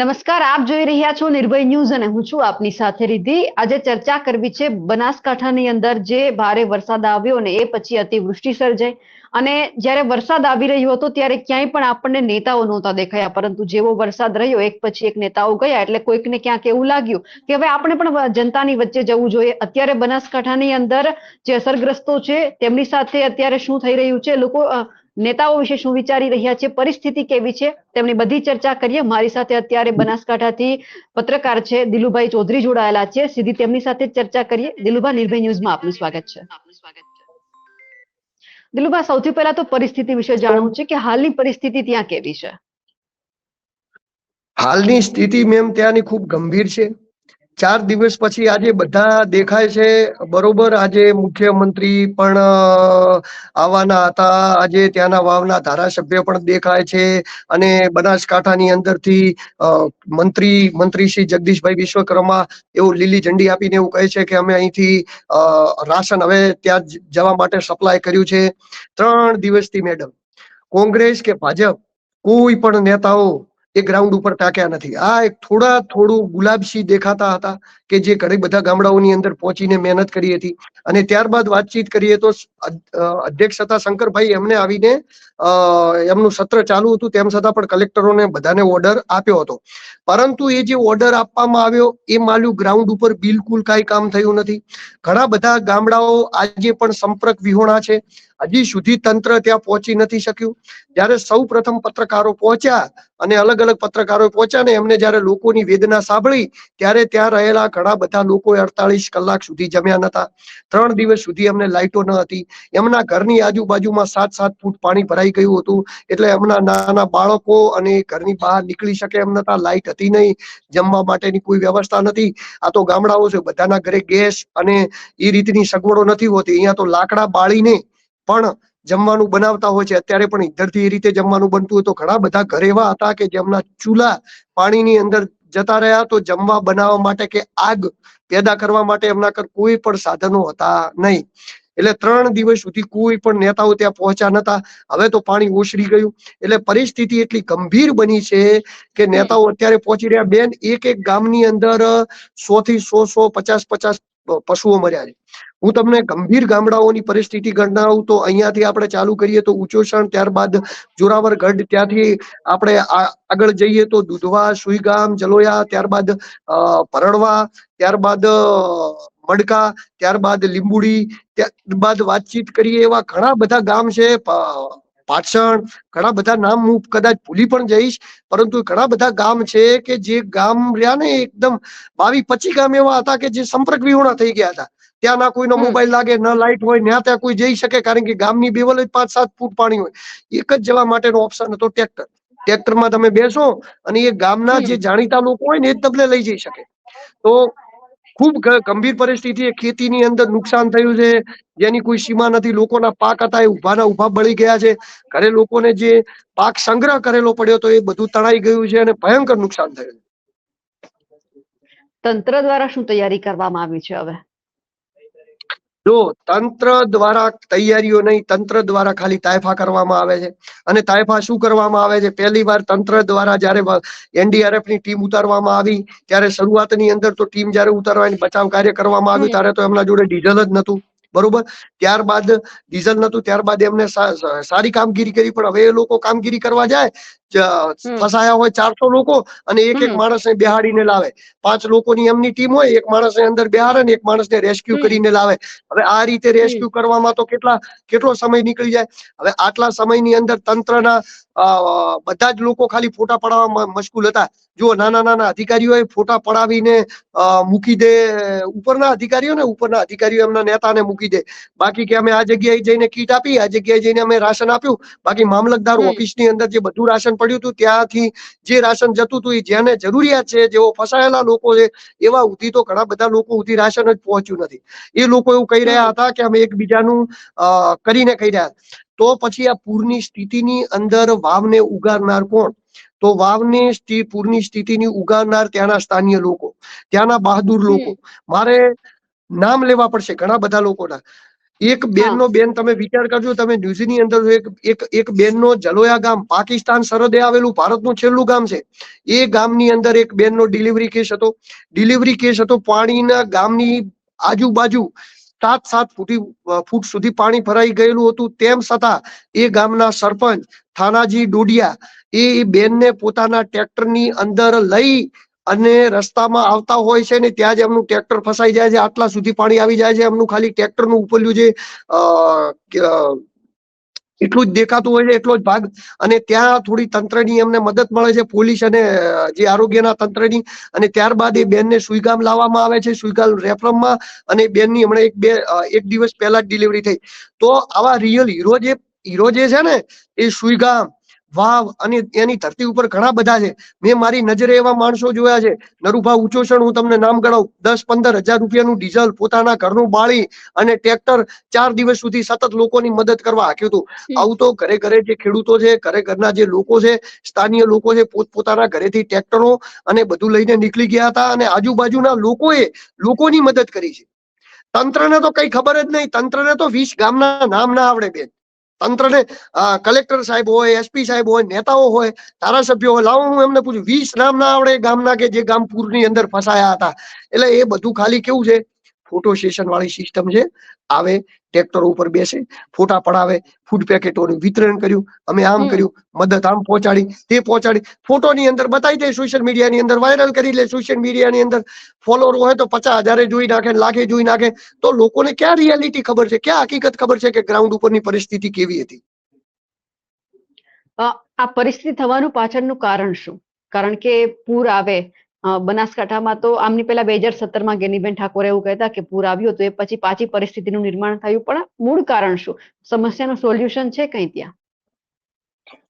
નમસ્કાર, આપ જોઈ રહ્યા છો નિર્ભય ન્યૂઝ અને હું છું આપની સાથે રીધિ આજે ચર્ચા કરવી છે બનાસકાંઠાની અંદર જે ભારે વરસાદ આવ્યો ને એ પછી અતિવૃષ્ટિ સર્જાઈ. અને જ્યારે વરસાદ આવી રહ્યો હતો ત્યારે ક્યાંય પણ આપણને નેતાઓ નહોતા દેખાયા, પરંતુ જેવો વરસાદ રહ્યો, એક પછી એક નેતાઓ ગયા, એટલે કોઈકને ક્યાંક એવું લાગ્યું કે હવે આપણે પણ જનતાની વચ્ચે જવું જોઈએ. અત્યારે બનાસકાંઠાની અંદર જે અસરગ્રસ્તો છે, તેમની સાથે અત્યારે શું થઈ રહ્યું છે? લોકો નેતાઓ વિશે શું વિચારી રહ્યા છે, પરિસ્થિતિ કેવી છે, તેમની બધી ચર્ચા કરીએ. મારી સાથે અત્યારે બનાસકાંઠાથી પત્રકાર છે, દિલુભાઈ ચૌધરી જોડાયેલા છે. સીધી તેમની સાથે ચર્ચા કરીએ. દિલુભા, નિર્ભય ન્યૂઝમાં આપનું સ્વાગત છે. દિલુભા, સૌથી પહેલા તો પરિસ્થિતિ વિશે જાણવું છે કે હાલની પરિસ્થિતિ ત્યાં કેવી છે? હાલની સ્થિતિ મેમ ત્યાંની ખૂબ ગંભીર છે. ચાર દિવસ પછી આજે બધા દેખાય છે. બરોબર, આજે મુખ્યમંત્રી પણ આવવાના હતા. આજે ત્યાંના વાવના ધારાસભ્ય પણ દેખાય છે અને બનાસકાંઠાની અંદરથી મંત્રી મંત્રી શ્રી જગદીશભાઈ વિશ્વકર્મા એવું લીલી ઝંડી આપીને એવું કહે છે કે અમે અહીંથી રાશન હવે ત્યાં જવા માટે સપ્લાય કર્યું છે. ત્રણ દિવસથી, મેડમ, કોંગ્રેસ કે ભાજપ, કોઈ પણ નેતાઓ એ ગ્રાઉન્ડ ઉપર તાક્યા નથી. આ એક થોડા થોડું ગુલાબસી દેખાતા હતા. કે જે ઘણી બધા ગામડાઓની અંદર પહોંચીને મહેનત કરી હતી. અને ત્યારબાદ વાતચીત કરીએ તો અધ્યક્ષ હતા શંકરભાઈ એમને આવીને એમનું સત્ર ચાલુ હતું, તેમ છતાં પણ કલેક્ટરોને બધાને ઓર્ડર આપ્યો હતો. પરંતુ એ જે ઓર્ડર આપવામાં આવ્યો, એ માલ્યું ગ્રાઉન્ડ ઉપર બિલકુલ કાંઈ કામ થયું નથી. ઘણા બધા ગામડાઓ આજે પણ સંપર્ક વિહોણા છે. હજી સુધી તંત્ર ત્યાં પહોંચી નથી શક્યું. જ્યારે સૌ પ્રથમ પત્રકારો પહોંચ્યા અને અલગ અલગ પત્રકારો પહોંચ્યા ને એમને જ્યારે લોકોની વેદના સાંભળી, ત્યારે ત્યાં રહેલા ઘણા બધા લોકો અડતાલીસ કલાક સુધી જમ્યા નતા. ત્રણ દિવસ સુધી એમને લાઇટો ન હતી. એમના ઘરની આજુબાજુમાં સાત સાત ફૂટ પાણી ભરાઈ ગયું હતું. એટલે એમના નાના બાળકો અને ઘરની બહાર નીકળી શકે એમ નતા. લાઇટ હતી નહીં. જમવા માટેની કોઈ વ્યવસ્થા નથી આ તો ગામડાઓ છે. બધાના ઘરે ગેસ અને એ રીતની સગવડો નથી હોતી. અહીંયા તો લાકડા બાળીને પણ જમવાનું બનાવતા હોય છે. અત્યારે પણ ઇધરથી એ રીતે જમવાનું બનતું હોય તો ઘણા બધા ઘર એવા હતા કે જેમના ચૂલા પાણીની અંદર જતા રહ્યા તો જમવા બનાવવા માટે કે આગ પેદા કરવા માટે એમના કર કોઈ પણ સાધનો હતા નહીં. એટલે ત્રણ દિવસ સુધી કોઈ પણ નેતાઓ ત્યાં પહોંચ્યા નતા. હવે તો પાણી ઓસરી ગયું. એટલે પરિસ્થિતિ એટલી ગંભીર બની છે કે નેતાઓ અત્યારે પહોંચી રહ્યા. બેન એક એક ગામની અંદર સો થી સો સો પચાસ પચાસ પશુઓ મર્યા છે. હું તમને ગંભીર ગામડાઓની પરિસ્થિતિ ગણાવું તો અહીંયાથી આપણે ચાલુ કરીએ તો ઉચોસણ ત્યારબાદ જોરાવર ગઢ ત્યાંથી આપણે આગળ જઈએ તો દુધવા, સુઈગામ, જલોયા, ત્યારબાદ ભરડવા ત્યારબાદ મડકા, ત્યારબાદ લીંબુડી, ત્યારબાદ વાતચીત કરીએ એવા ઘણા બધા ગામ છે પાછણ ઘણા બધા નામ હું કદાચ ભૂલી પણ જઈશ, પરંતુ ઘણા બધા ગામ છે કે જે ગામ રહ્યા ને એકદમ બાવી પચી ગામ એવા હતા કે જે સંપર્ક વિહોણા થઈ ગયા હતા. ત્યાં ના કોઈનો મોબાઈલ લાગે ન લાઈટ હોય ત્યાં ત્યાં કોઈ જઈ શકે કારણ કે ગામની બેવલ જ પાંચ સાત ફૂટ પાણી હોય. એક જ જવા માટેનો ઓપ્શન હતો ટ્રેક્ટર ટ્રેક્ટરમાં તમે બેસો અને એ ગામના જે જાણીતા લોકો હોય ને એ તમને લઈ જઈ શકે. તો ખૂબ ગંભીર પરિસ્થિતિ ખેતીની અંદર નુકસાન થયું છે. જેની કોઈ સીમા નથી. લોકોના પાક હતા એ ઉભાના ઊભા બળી ગયા છે. ઘરે લોકોને જે પાક સંગ્રહ કરેલો પડ્યો તો એ બધું તણાઈ ગયું છે અને ભયંકર નુકસાન થયું છે. તંત્ર દ્વારા શું તૈયારી કરવામાં આવી છે હવે? જો તંત્ર દ્વારા તૈયારીઓ નહીં, તંત્ર દ્વારા ખાલી તાયફા કરવામાં આવે છે. અને તાયફા શું કરવામાં આવે છે? પહેલી વાર તંત્ર દ્વારા જ્યારે એનડીઆરએફની ટીમ ઉતારવામાં આવી, ત્યારે શરૂઆતની અંદર તો ટીમ જ્યારે ઉતારવાની, બચાવ કાર્ય કરવામાં આવ્યું, ત્યારે તો એમના જોડે ડીઝલ જ નતું બરોબર? ત્યારબાદ ડીઝલ નતું ત્યારબાદ એમને સારી કામગીરી કરી, પણ હવે એ લોકો કામગીરી કરવા જાય. ફસાયા હોય ચારસો લોકો અને એક એક માણસ માણસને બેહાડીને લાવે. પાંચ લોકોની એમની ટીમ હોય એક માણસને અંદર બેહારે ને એક માણસને રેસ્ક્યુ કરીને લાવે. હવે આ રીતે રેસ્ક્યુ કરવામાં તો કેટલા કેટલો સમય નીકળી જાય? હવે આટલા સમયની અંદર તંત્રના બધા જ લોકો ખાલી ફોટા પડાવવામાં મશગુલ હતા. જુઓ નાના નાના અધિકારીઓએ ફોટા પડાવીને મૂકી દે ઉપરના અધિકારીઓ ને ઉપરના અધિકારીઓ એમના નેતાને મૂકી દે. બાકી કે અમે આ જગ્યાએ જઈને કીટ આપી આ જગ્યાએ જઈને અમે રાશન આપ્યું. બાકી મામલતદાર ઓફિસ ઓફિસની અંદર જે બધું રાશન પડ્યું હતું ત્યાંથી જે રાશન જતું હતું એ જેને જરૂરિયાત છે જેઓ ફસાયેલા લોકો છે એવા ઉધી તો ઘણા બધા લોકો ઉધી રાશન જ પહોંચ્યું નથી. એ લોકો એવું કહી રહ્યા હતા કે અમે એકબીજાનું કરીને કહી રહ્યા તો પછી આ પૂરની સ્થિતિની અંદર વાવને ઉગારનાર કોણ? તો વાવની પૂરની સ્થિતિની ઉગારનાર ત્યાંના સ્થાનીય લોકો ત્યાંના બહાદુર લોકો. મારે નામ લેવા પડશે ઘણા બધા લોકોના. એક બેનનો બેન તમે વિચાર કરજો તમે ન્યૂઝની અંદર એક એક એક બેનનો જલોયા ગામ પાકિસ્તાન સરહદે આવેલું ભારતનું છેલ્લું ગામ છે. એ ગામની અંદર એક બેનનો ડિલિવરી કેસ હતો. ડિલિવરી કેસ હતો પાણીના ગામની આજુબાજુ સાત સાત ફૂટી ફૂટ સુધી પાણી ભરાઈ ગયેલું હતું. તેમ છતાં એ ગામના સરપંચ થાનાજી ડોડિયા એ બેનને પોતાના ટ્રેક્ટરની અંદર લઈ અને રસ્તામાં આવતા હોય છે ને ત્યાં જ એમનું ટ્રેક્ટર ફસાઈ જાય છે. આટલા સુધી પાણી આવી જાય છે. એમનું ખાલી ટ્રેક્ટરનું ઉપલ્યું જે એટલું જ દેખાતું હોય છે, એટલો જ ભાગ. અને ત્યાં થોડી તંત્રની એમને મદદ મળે છે. પોલીસ અને જે આરોગ્યના તંત્રની. અને ત્યારબાદ એ બેનને સુઈગામ લાવવામાં આવે છે, સુઈગામ રેફરમમાં. અને બેનની હમણાં એક બે એક દિવસ પહેલા જ ડિલિવરી થઈ. તો આવા રિયલ હીરો જે હીરો જે છે ને, એ સુઈગામ વાવ અને એની ધરતી ઉપર ઘણા બધા છે. મેં મારી નજરે એવા માણસો જોયા છે. નરુભા ઉચોષણ હું તમને નામ ગણાવું. દસ પંદર હજાર રૂપિયાનું ડીઝલ પોતાના ઘરનું બાળી અને ટ્રેક્ટર ચાર દિવસ સુધી સતત લોકોની મદદ કરવા હાક્યું હતું. આવું તો ઘરે ઘરે જે ખેડૂતો છે ઘરે ઘરના જે લોકો છે સ્થાનીય લોકો છે પોત પોતાના ઘરેથી ટ્રેક્ટરો અને બધું લઈને નીકળી ગયા હતા અને આજુબાજુના લોકોએ લોકોની મદદ કરી છે. તંત્રને તો કઈ ખબર જ નહીં. તંત્રને તો વીસ ગામના નામ ના આવડે બેન. તંત્રને કલેક્ટર સાહેબ હોય એસપી સાહેબ હોય, નેતાઓ હોય, ધારાસભ્યો હોય, લાવો, હું એમને પૂછું, વીસ નામ ના આવડે ગામના કે જે ગામ પૂરની અંદર ફસાયા હતા? એટલે એ બધું ખાલી કેવું છે? ફોટો સેશન વાળી સિસ્ટમ છે. આવે ટ્રેક્ટર ઉપર બેસે ફોટા પડાવે ફૂડ પેકેટોનું વિતરણ કર્યું અમે આમ કર્યું મદદ આમ પહોંચાડી તે પહોંચાડી ફોટોની અંદર બતાવી દે સોશિયલ મીડિયાની અંદર વાયરલ કરી લે સોશિયલ મીડિયાની અંદર ફોલોઅર હોય તો પચાસ હજારે જોઈ નાખે લાખે જોઈ નાખે તો લોકોને ક્યાં રિયાલિટી ખબર છે? ક્યાં હકીકત ખબર છે કે ગ્રાઉન્ડ ઉપરની પરિસ્થિતિ કેવી હતી? આ પરિસ્થિતિ થવાનું પાછળનું કારણ શું? કારણ કે પૂર આવે બનાસકાંઠામાં તો આમની પહેલા બે હજાર સત્તરમાં ગેનીબેન ઠાકોર એવું કહેતા કે પૂર આવ્યું તો એ પછી પાછી પરિસ્થિતિનું નિર્માણ થયું. પણ મૂળ કારણ શું? સમસ્યાનું સોલ્યુશન છે કઈ ત્યાં?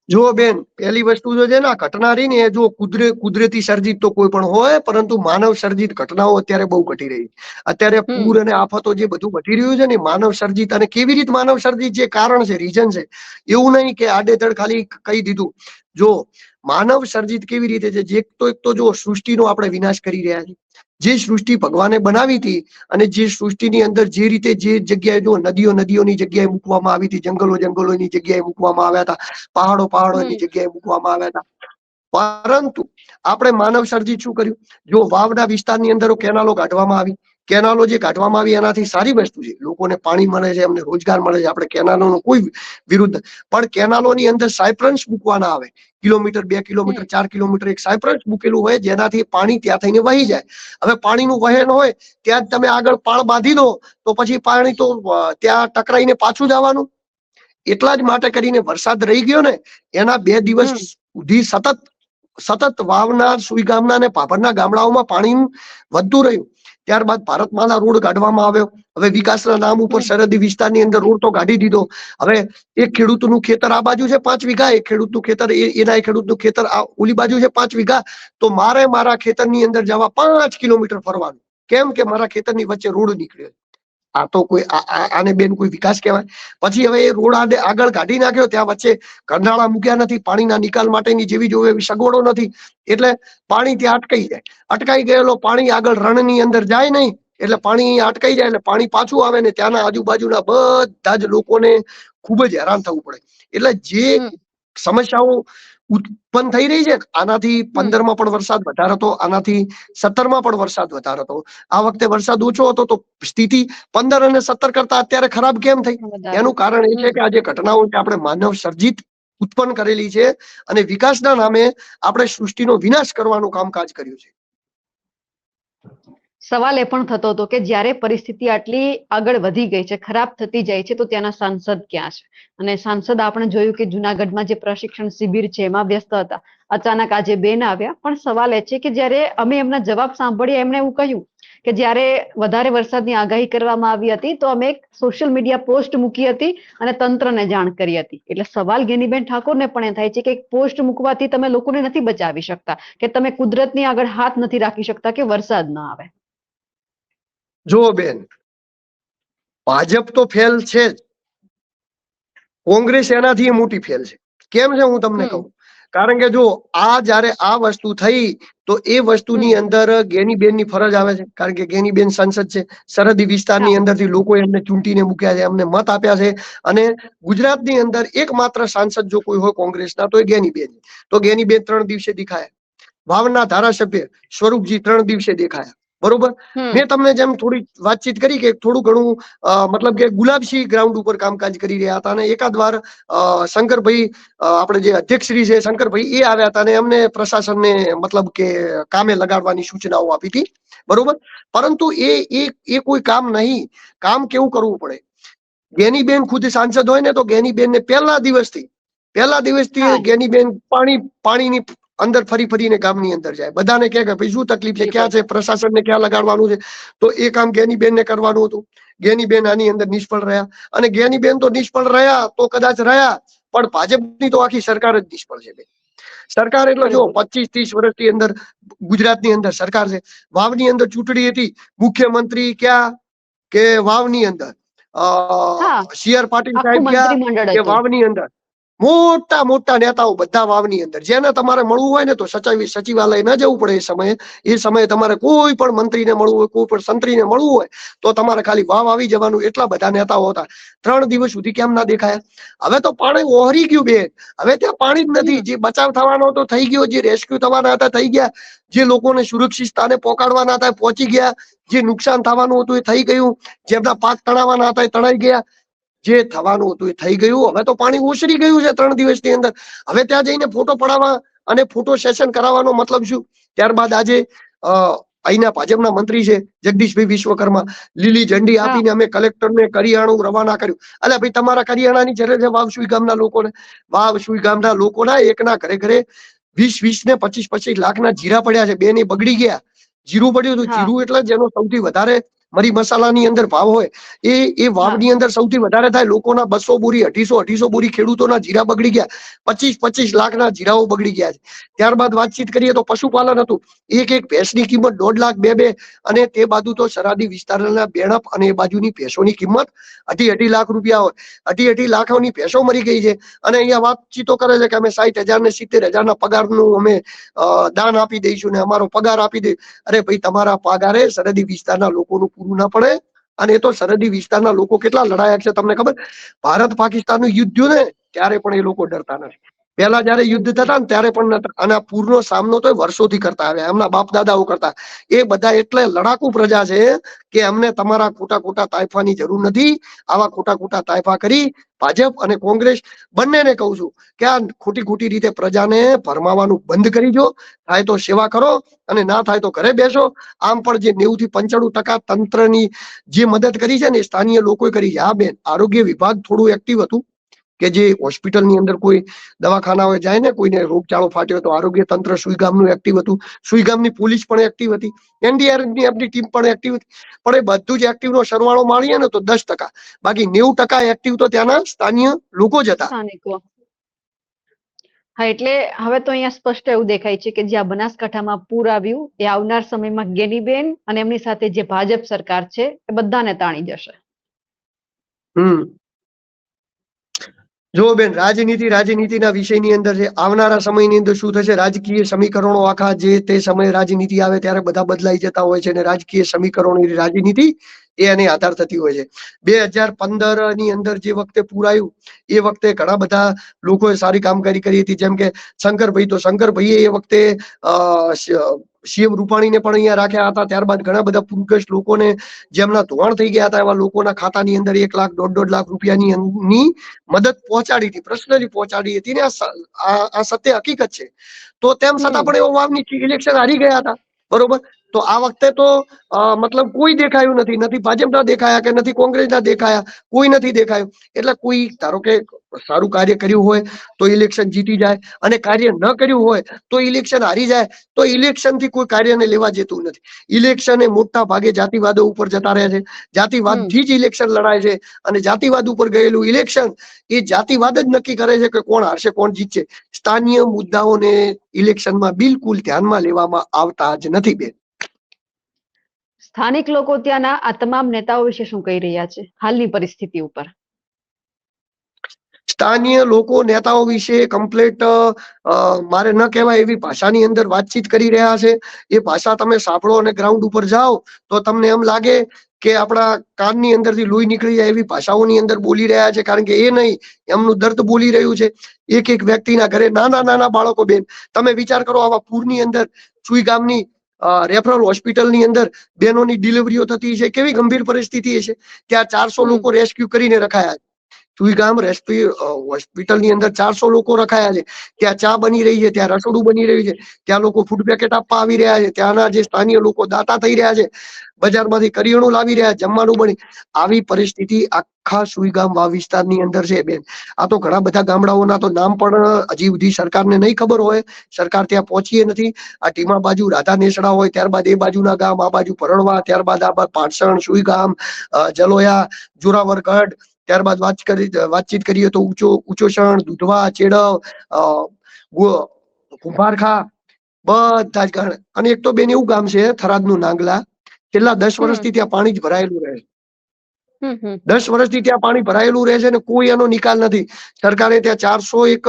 જુઓ બેન પહેલી વસ્તુ જો છે ને ઘટના રહી ને એ જો કુદરે કુદરતી સર્જિત તો કોઈ પણ હોય પરંતુ માનવ સર્જિત ઘટનાઓ અત્યારે બહુ ઘટી રહી છે. અત્યારે પૂર અને આફતો જે બધું ઘટી રહ્યું છે ને માનવ સર્જિત અને કેવી રીતે માનવ સર્જિત જે કારણ છે રીઝન છે એવું નહીં કે આડેધડ ખાલી કહી દીધું. જો માનવ સર્જિત કેવી રીતે છે? જે તો એક તો જો સૃષ્ટિનો આપણે વિનાશ કરી રહ્યા છીએ. જે સૃષ્ટિ ભગવાને બનાવી હતી અને જે સૃષ્ટિની અંદર જે રીતે જે જગ્યાએ જો નદીઓ નદીઓની જગ્યાએ મૂકવામાં આવી હતી જંગલો જંગલોની જગ્યાએ મૂકવામાં આવ્યા હતા પહાડો પહાડોની. જગ્યાએ મૂકવામાં આવ્યા હતા. પરંતુ આપણે માનવ સર્જિત શું કર્યું? જો વાવના વિસ્તારની અંદર કેનાલો કાઢવામાં આવી કેનાલો જે કાઢવામાં આવી એનાથી સારી વસ્તુ છે. લોકોને પાણી મળે છે એમને રોજગાર મળે છે. આપણે કેનાલોનો કોઈ વિરુદ્ધ પણ કેનાલોની અંદર સાયપ્રન્સ મૂકવાના આવે. કિલોમીટર બે કિલોમીટર ચાર કિલોમીટર એક સાયપ્રન્સ મૂકેલું હોય જેનાથી પાણી ત્યાં થઈને વહી જાય. હવે પાણીનું વહેણ હોય ત્યાં જ તમે આગળ પાળ બાંધી દો તો પછી પાણી તો ત્યાં ટકરાઈને પાછું જવાનું. એટલા જ માટે કરીને વરસાદ રહી ગયો ને એના બે દિવસ. સુધી સતત સતત વાવના સુઈગામના અને પાપડના ગામડાઓમાં પાણી વધતું રહ્યું. ત્યારબાદ ભારતમાલા રોડ કાઢવામાં આવ્યો. હવે વિકાસના નામ ઉપર. સરહદી વિસ્તારની અંદર રોડ તો કાઢી દીધો. હવે એક ખેડૂતનું ખેતર આ બાજુ છે, પાંચ વીઘા. એક ખેડૂતનું ખેતર એના ખેડૂતનું ખેતર આ ઓલી બાજુ છે, પાંચ વીઘા. તો મારે મારા ખેતરની અંદર જવા પાંચ કિલોમીટર ફરવાનું. કેમ કે મારા ખેતરની વચ્ચે રોડ નીકળ્યો આ તો કોઈ આને બેન કોઈ વિકાસ કહેવાય? પછી હવે એ રોડ આગળ કાઢી નાખ્યો ત્યાં વચ્ચે કંડાળા મૂક્યા નથી પાણીના નિકાલ માટેની જેવી જોવે એવી સગવડો નથી એટલે પાણી ત્યાં અટકાઈ જાય. અટકાઈ ગયેલો પાણી આગળ રણની અંદર જાય નહીં એટલે પાણી અટકાઈ જાય એટલે પાણી પાછું આવે ને ત્યાંના આજુબાજુના બધા જ લોકોને ખૂબ જ હેરાન થવું પડે. એટલે જે સમસ્યાઓ ઉત્પન્ન થઈ રહી છે. આનાથી પંદરમાં પણ વરસાદ વધારે હતો આનાથી સત્તરમાં પણ વરસાદ વધારે હતો. આ વખતે વરસાદ ઓછો હતો તો સ્થિતિ પંદર અને સત્તર કરતા અત્યારે ખરાબ કેમ થઈ? એનું કારણ એ છે કે આ જે ઘટનાઓ છે આપણે માનવ સર્જિત ઉત્પન્ન કરેલી છે અને વિકાસના નામે આપણે સૃષ્ટિનો વિનાશ કરવાનું કામકાજ કર્યું છે. સવાલ એ પણ થતો હતો કે જ્યારે પરિસ્થિતિ આટલી આગળ વધી ગઈ છે, ખરાબ થતી જાય છે, તો ત્યાંના સાંસદ ક્યાં છે? અને સાંસદ આપણે જોયું કે જુનાગઢમાં જે પ્રશિક્ષણ શિબિર છે, એમાં વ્યસ્ત હતા. અચાનક આજે બેન આવ્યા. પણ સવાલ એ છે કે જ્યારે અમે એમના જવાબ સાંભળ્યા એમણે એવું કહ્યું કે જ્યારે વધારે વરસાદની આગાહી કરવામાં આવી હતી, તો અમે એક સોશિયલ મીડિયા પોસ્ટ મૂકી હતી અને તંત્રને જાણ કરી હતી. એટલે સવાલ ગેનીબેન ઠાકોરને પણ એ થાય છે કે એક પોસ્ટ મૂકવાથી તમે લોકોને નથી બચાવી શકતા, કે તમે કુદરતની આગળ હાથ નથી રાખી શકતા કે વરસાદ ન આવે. જુઓ બેન ભાજપ તો ફેલ છે જ. કોંગ્રેસ એનાથી મોટી ફેલ છે. કેમ છે હું તમને કહું? કારણ કે જો આ જ્યારે આ વસ્તુ થઈ તો એ વસ્તુની અંદર ગેનીબેનની ફરજ આવે છે. કારણ કે ગેનીબેન સંસદ છે. સરહદી વિસ્તારની અંદરથી લોકો એમને ચૂંટીને મૂક્યા છે એમને મત આપ્યા છે. અને ગુજરાતની અંદર એકમાત્ર સાંસદ જો કોઈ હોય કોંગ્રેસના તો એ ગેનીબેન. તો ગેનીબેન ત્રણ દિવસે દેખાયા. વાવના ધારાસભ્ય સ્વરૂપજી ત્રણ દિવસે દેખાયા. બરોબર? મેં તમને જેમ થોડી વાતચીત કરી કે થોડું ઘણું મતલબ કે ગુલાબસિંહ ગ્રાઉન્ડ ઉપર કામકાજ કરી રહ્યા હતા અને એકાદ વાર શંકરભાઈ આપણે જે અધ્યક્ષશ્રી છે શંકરભાઈ એ આવ્યા હતા અને એમને પ્રશાસનને મતલબ કે કામે લગાડવાની સૂચનાઓ આપી હતી. બરોબર? પરંતુ એ એ એ કોઈ કામ નહીં. કામ કેવું કરવું પડે? ગેનીબેન ખુદ સાંસદ હોય ને તો ગેનીબેન ને પહેલા દિવસથી પહેલા દિવસથી ગેની ગેનીબેન પાણી પાણીની અંદર ફરી ફરીને ગામની અંદર જાય. બધાને કહે કે ભાઈ શું તકલીફ છે? ક્યાં છે? પ્રશાસનને ક્યાં લગાડવાનું છે? તો એ કામ ગેનીબેન ને કરવાનું હતું. ગેનીબેન આની અંદર નિષ્ફળ રહ્યા. અને ગેનીબેન તો નિષ્ફળ રહ્યા તો કદાચ રહ્યા પણ ભાજપની તો આખી સરકાર જ નિષ્ફળ છે બેન. સરકાર એટલે જો પચીસ ત્રીસ વર્ષની અંદર ગુજરાતની અંદર સરકાર છે. વાવની અંદર ચૂંટણી હતી. મુખ્યમંત્રી ક્યાં? કે વાવની અંદર. સી આર પાટીલ સાહેબ ક્યાં? કે વાવની અંદર. મોટા મોટા નેતાઓ બધા વાવની અંદર. જેને તમારે મળવું હોય ને તો સચિવ સચિવાલય ન જવું પડે એ સમયે. એ સમયે તમારે કોઈ પણ મંત્રીને મળવું હોય, કોઈ પણ સંત્રીને મળવું હોય, તો તમારે ખાલી વાવ આવી જવાનું. એટલા બધા નેતાઓ હતા. ત્રણ દિવસ સુધી કેમ ના દેખાયા? હવે તો પાણી ઓહરી ગયું બેન હવે ત્યાં પાણી જ નથી. જે બચાવ થવાનો તો થઈ ગયો, જે રેસ્ક્યુ થવાના હતા, થઈ ગયા. જે લોકોને સુરક્ષિત સ્થાને પહોંચાડવાના હતા, પહોંચી ગયા. જે નુકસાન થવાનું હતું એ થઈ ગયું. જેમના પાક તણાવવાના હતા એ તણાઈ ગયા. જે થવાનું હતું એ થઈ ગયું. હવે તો પાણી ઓસરી ગયું છે ત્રણ દિવસની અંદર. હવે ત્યાં જઈને ફોટો પડાવવા અને ફોટો સેશન કરાવવાનો મતલબ શું? ત્યારબાદ આજે અહીંના ભાજપના મંત્રી છે જગદીશભાઈ વિશ્વકર્મા. લીલી ઝંડી આપીને અમે કલેક્ટરને કરિયાણું રવાના કર્યું. અલે ભાઈ તમારા કરિયાણાની જરૂર છે વાવસુઈ ગામના લોકોને. વાવસુઈ ગામના લોકોના એકના ઘરે ઘરે વીસ વીસ ને પચીસ પચીસ લાખના જીરા પડ્યા છે. બે ની બગડી ગયા. જીરું પડ્યું હતું. જીરું એટલે જેનો સૌથી વધારે મરી મસાલાની અંદર ભાવ હોય એ એ વાવની અંદર સૌથી વધારે થાય. લોકોના બસો બોરી અઢીસો અઢીસો બોરી ખેડૂતોના જીરા બગડી ગયા. પચીસ પચીસ લાખના જીરાઓ બગડી ગયા છે. ત્યારબાદ વાતચીત કરીએ તો પશુપાલન હતું. એક એક ભેંસની કિંમત દોઢ લાખ બે બે અને તે બાજુ તો સરહદી વિસ્તારના બેણપ અને એ બાજુની ભેંસોની કિંમત અઢી અઢી લાખ રૂપિયા હોય. અઢી અઢી લાખોની ભેંસો મરી ગઈ છે. અને અહીંયા વાતચીતો કરે છે કે અમે સાઠ હજાર ને સિત્તેર હજારના પગારનું અમે દાન આપી દઈશું ને અમારો પગાર આપી દે. અરે ભાઈ તમારા પગારે સરહદી વિસ્તારના લોકોનું પૂરું ના પડે. અને એ તો સરહદી વિસ્તારના લોકો કેટલા લડાયા છે તમને ખબર? ભારત પાકિસ્તાનનું યુદ્ધ થયું ને, ત્યારે પણ એ લોકો ડરતા નથી. પહેલા જયારે યુદ્ધ થતા ને ત્યારે પણ નતા. અને આ પૂરનો સામનો તો વર્ષોથી કરતા આવ્યા. એમના બાપ દાદાઓ કરતા. એ બધા એટલે લડાકુ પ્રજા છે કે અમને તમારા ખોટા ખોટા તાયફાની જરૂર નથી. આવા ખોટા ખોટા તાયફા કરી ભાજપ અને કોંગ્રેસ બંનેને કહું છું કે આ ખોટી ખોટી રીતે પ્રજાને ભરમાવાનું બંધ કરી દો. થાય તો સેવા કરો અને ના થાય તો ઘરે બેસો. આમ પણ જે નેવું થી પંચાણું ટકા તંત્રની જે મદદ કરી છે ને સ્થાનીય લોકોએ કરી છે. હા બેન આરોગ્ય વિભાગ થોડું એક્ટિવ હતું. કે જે હોસ્પિટલની અંદર કોઈ દવાખાનાઓ જાય ને કોઈને રોગચાળો ફાટ્યો તો આરોગ્ય તંત્ર સુઈગામનું એક્ટિવ હતું. સુઈગામની પોલીસ પણ એક્ટિવ હતી. એનડીઆરએફની આપની ટીમ પણ એક્ટિવ હતી. પણ એ બધું જ એક્ટિવનો સરવાળો માણીએ ને તો દસ ટકા બાકી નેવું ટકા એક્ટિવ તો ત્યાંના સ્થાનીય લોકો જ હતા. હા એટલે હવે તો અહીંયા સ્પષ્ટ એવું દેખાય છે કે જ્યાં બનાસકાંઠામાં પૂર આવ્યું એ આવનાર સમયમાં ગેનીબેન અને એમની સાથે જે ભાજપ સરકાર છે એ બધાને તાણી જશે. હમ. જો બેન, રાજનીતિ, રાજનીતિના વિષયની અંદર છે આવનારા સમયની અંદર શું થશે? રાજકીય સમીકરણો આખા જે તે સમયે રાજનીતિ આવે ત્યારે બધા બદલાઈ જતા હોય છે અને રાજકીય સમીકરણોની રાજનીતિ એ એને આધાર થતી હોય છે. બે હજાર પંદરની અંદર જે વખતે પૂર આવ્યું એ વખતે ઘણા બધા લોકોએ સારી કામગીરી કરી હતી. જેમ કે શંકરભાઈ, તો શંકરભાઈએ એ વખતે, અ સીએમ રૂપાણીને પણ અહીંયા રાખ્યા હતા. ત્યારબાદ ઘણા બધા પૂરગ્રસ્ત લોકોને જેમના ધોવાણ થઈ ગયા હતા એવા લોકોના ખાતાની અંદર એક લાખ, દોઢ દોઢ લાખ રૂપિયાની ની મદદ પહોંચાડી હતી પર્સનલી પહોંચાડી હતી ને આ સત્ય હકીકત છે. તો તેમ છતાં. પણ એવો વાવની ઇલેક્શન હારી ગયા હતા. બરોબર? તો આ વખતે તો મતલબ કોઈ દેખાયું નથી. નથી ભાજપના દેખાયા કે નથી કોંગ્રેસના દેખાયા? કોઈ નથી દેખાયું. એટલે કોઈ ધારો કે સારું કાર્ય કર્યું હોય તો ઇલેક્શન જીતી જાય. અને કાર્ય ન કર્યું હોય તો ઇલેક્શન હારી જાય. તો ઇલેક્શનથી કોઈ કાર્યને લેવા જતું નથી. ઇલેક્શન એ મોટા ભાગે જાતિવાદો ઉપર જતા રહે છે. જાતિવાદથી જ ઇલેક્શન લડાય છે. અને જાતિવાદ ઉપર ગયેલું ઇલેક્શન એ જાતિવાદ જ નક્કી કરે છે કે કોણ હારશે કોણ જીતશે. સ્થાનીય મુદ્દાઓને ઇલેક્શનમાં બિલકુલ ધ્યાનમાં લેવામાં આવતા જ નથી બેન. સ્થાનિક લોકો ત્યાંના આ તમામ નેતાઓ વિશે શું કહી રહ્યા છે? હાલની પરિસ્થિતિ ઉપર. સ્થાનીય લોકો, નેતાઓ વિશે કમ્પ્લેટ મારે ન કહેવાય એવી ભાષાની અંદર વાતચીત કરી રહ્યા છે. એ ભાષા તમે સાંભળો અને ગ્રાઉન્ડ ઉપર જાઓ, તો તમને એમ લાગે કે આપણા કાનની અંદરથી લોહી નીકળી જાય એવી ભાષાઓની અંદર બોલી રહ્યા છે, કારણ કે એ નહીં, એમનું દર્દ બોલી રહ્યું છે. એક એક વ્યક્તિના ઘરે નાના નાના બાળકો બેન, તમે વિચાર કરો આવા પૂરની અંદર સુઈ ગામની રેફરલ હોસ્પિટલની અંદર બહેનોની ડિલિવરીઓ થતી છે કેવી ગંભીર પરિસ્થિતિ છે ત્યાં ચારસો. લોકો રેસ્ક્યુ કરીને રખાયા છે. સુઈ ગામ રેસ્ક્યુ હોસ્પિટલની અંદર ચારસો લોકો રખાયા છે. ત્યાં ચા બની રહી છે, ત્યાં રસોડું બની રહ્યું છે, ત્યાં લોકો ફૂડ પેકેટ આપવા આવી રહ્યા છે, ત્યાંના જે સ્થાનિય લોકો દાતા થઈ રહ્યા છે, બજારમાંથી કરિયાણું લાવી રહ્યા, જમવાનું બની, આવી પરિસ્થિતિ આખા સુઈગામ વાવ વિસ્તારની અંદર છે બેન. આ તો ઘણા બધા ગામડાઓના તો નામ પણ હજી સુધી સરકારને નહીં ખબર હોય, સરકાર ત્યાં પહોંચીએ નથી. આ ટીમા બાજુ રાધા નેસડા હોય, ત્યારબાદ એ બાજુના ગામ, આ બાજુ પરણવા, ત્યારબાદ આ બાજુ પાટસણ સુઈગામ જલોયા, જોરાવરગઢ ત્યારબાદ વાત કરી વાતચીત કરીએ તો ઊંચો ઊંચોસણ દુધવા ચેડવ કુંભારખા બધા જ ગામ અને એક તો બેન એવું ગામ છે થરાદનું નાંગલા. છેલ્લા દસ વર્ષથી ત્યાં પાણી જ ભરાયેલું રહે છે. દસ વર્ષથી ત્યાં પાણી ભરાયેલું રહે છે અને કોઈ એનો નિકાલ નથી. સરકારે ત્યાં ચારસો એક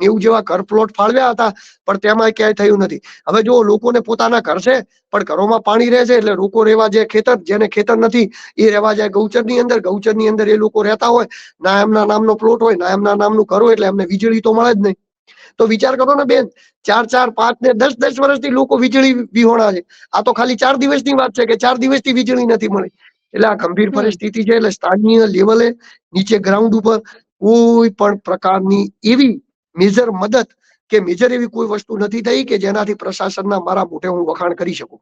નેવું જેવા ઘર પ્લોટ ફાળવ્યા હતા, પણ તેમાં ક્યાંય થયું નથી. હવે જો લોકોને પોતાના ઘર છે, પણ ઘરોમાં પાણી રહે છે એટલે લોકો રહેવા જે ખેતર, જેને ખેતર નથી, એ રહેવા જાય ગૌચરની અંદર. ગૌચરની અંદર એ લોકો રહેતા હોય, ના એમના નામનો પ્લોટ હોય, ના એમના નામનું ઘર હોય, એટલે એમને વીજળી તો મળે જ નહીં. તો વિચાર કરો ને બેન, ચાર ચાર, પાંચ ને દસ દસ વર્ષથી લોકો વીજળી વિહોણા છે. આ તો ખાલી ચાર દિવસની વાત છે કે ચાર દિવસથી વીજળી નથી મળી. એટલે આ ગંભીર પરિસ્થિતિ છે એટલે સ્થાનીય લેવલે નીચે ગ્રાઉન્ડ ઉપર કોઈ પણ પ્રકારની એવી મેજર મદદ કે મેજર એવી કોઈ વસ્તુ નથી થઈ કે જેનાથી પ્રશાસનના મારા મોઢે હું વખાણ કરી શકું.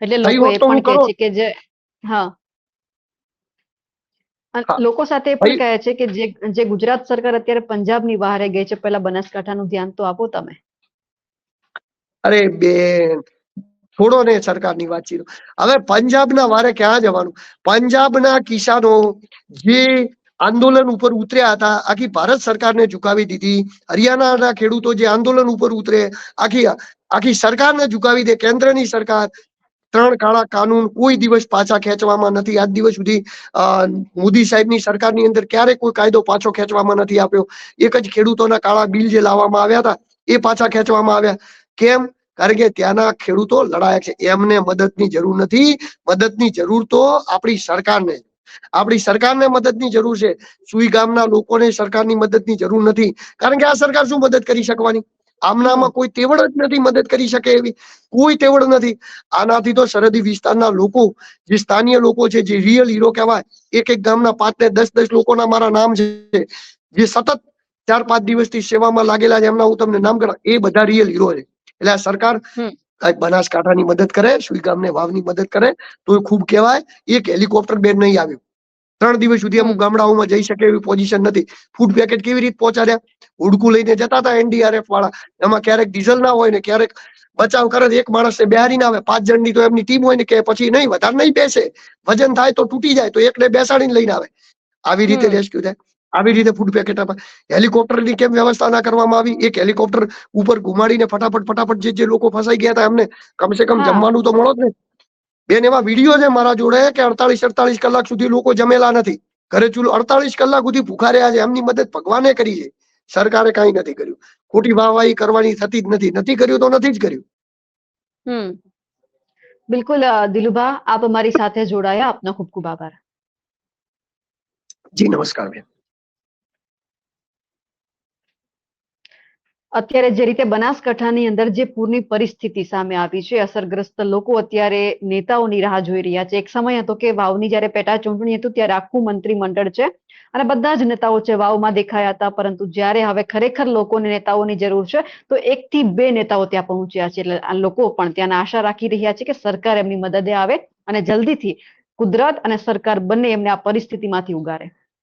એટલે લોકો એ પણ કહે છે કે જે હા. લોકો સાથે પણ કહે છે કે જે જે ગુજરાત સરકાર અત્યારે પંજાબની બહાર ગઈ છે પહેલા બનાસકાંઠાનું ધ્યાન તો આપો તમે. અરે બેન છોડો ને સરકારની વાતચીત હવે પંજાબના વારે ક્યાં જવાનું? પંજાબના કિસાનો જે આંદોલન ઉપર ઉતર્યા હતા, આખી ભારત સરકારને ઝુકાવી દીધી. હરિયાણાના ખેડૂતો જે આંદોલન ઉપર ઉતરે, આખી આખી સરકારને ઝુકાવી દે. કેન્દ્રની સરકાર ત્રણ કાળા કાનૂન કોઈ દિવસ પાછા ખેંચવામાં નથી આજ દિવસ સુધી મોદી સાહેબની સરકારની અંદર ક્યારે કોઈ કાયદો પાછો ખેંચવામાં નથી આપ્યો? એક જ ખેડૂતોના કાળા બિલ જે લાવવામાં આવ્યા હતા, એ પાછા ખેંચવામાં આવ્યા. કેમ? કારણ કે ત્યાંના ખેડૂતો લડાયા છે. એમને મદદની જરૂર નથી. મદદની જરૂર તો આપણી સરકારને. આપણી સરકારને મદદની જરૂર છે. સુઈ ગામના લોકોને સરકારની મદદની જરૂર નથી. કારણ કે આ સરકાર શું મદદ કરી શકવાની? આમનામાં કોઈ તેવડ જ નથી મદદ કરી શકે એવી. કોઈ તેવડ નથી. આનાથી તો સરહદી વિસ્તારના લોકો, જે સ્થાનીય લોકો છે, જે રિયલ હીરો કહેવાય, એક એક ગામના પાંચ ને દસ દસ લોકોના મારા નામ છે. જે સતત ચાર પાંચ દિવસથી સેવામાં લાગેલા છે. એમના હું તમને નામ કરા એ બધા રિયલ હીરો છે. એટલે આ સરકાર. બનાસકાંઠાની મદદ કરે સુઈ ગામને વાવની મદદ કરે તો એ ખૂબ કહેવાય એક હેલિકોપ્ટર બેન નહીં આવ્યું. ત્રણ દિવસ સુધી અમુક ગામડાઓમાં જઈ શકે એવી પોઝિશન નથી. ફૂડ પેકેટ કેવી રીતે પહોંચાડ્યા? હુડકું લઈને જતા હતા એનડીઆરએફ વાળા. એમાં ક્યારેક ડીઝલ ના હોય ને ક્યારેક બચાવ કરે એક માણસને બેહારી ના આવે. પાંચ જણની તો એમની ટીમ હોય ને કે પછી નહીં વધારે નહીં બેસે. વજન થાય તો તૂટી જાય તો એકને બેસાડીને લઈને આવે. આવી રીતે રેસ્ક્યુ થાય. આવી રીતે ફૂડ પેકેટ આપે. હેલિકોપ્ટરની કેમ વ્યવસ્થા ના કરવામાં આવી? એક હેલિકોપ્ટર ઉપર ઘુમાડીને ફટાફટ ફટાફટ જે જે લોકો ફસાઈ ગયા હતા એમને કમસે કમ જમવાનું તો મળો જ ને. બેન એવા વીડિયો છે મારા જોડે કે અડતાલીસ અડતાલીસ કલાક સુધી લોકો જમેલા નથી. ઘરે ચૂલો અડતાલીસ કલાક સુધી ભૂખા રહ્યા છે. એમની મદદ ભગવાને કરી છે. સરકારે કઈ નથી કર્યું. ખોટી વાહવાહી કરવાની થતી જ નથી. નથી કર્યું તો નથી જ કર્યું. હમ. બિલકુલ દિલુભા આપ અમારી સાથે જોડાયા. આપનો ખૂબ ખૂબ આભાર. જી નમસ્કાર બેન. અત્યારે જે રીતે બનાસકાંઠાની અંદર જે પૂરની પરિસ્થિતિ સામે આવી છે, અસરગ્રસ્ત લોકો અત્યારે નેતાઓની રાહ જોઈ રહ્યા છે. એક સમય હતો કે વાવની જ્યારે પેટા ચૂંટણી હતું ત્યારે આખું મંત્રીમંડળ છે અને બધા જ નેતાઓ છે વાવમાં દેખાયા હતા, પરંતુ જ્યારે હવે ખરેખર લોકોને નેતાઓની જરૂર છે, તો એક થી બે નેતાઓ ત્યાં પહોંચ્યા છે. એટલે આ લોકો પણ ત્યાંના આશા રાખી રહ્યા છે કે સરકાર એમની મદદે આવે અને જલ્દીથી કુદરત અને સરકાર બંને એમને આ પરિસ્થિતિમાંથી ઉગારે.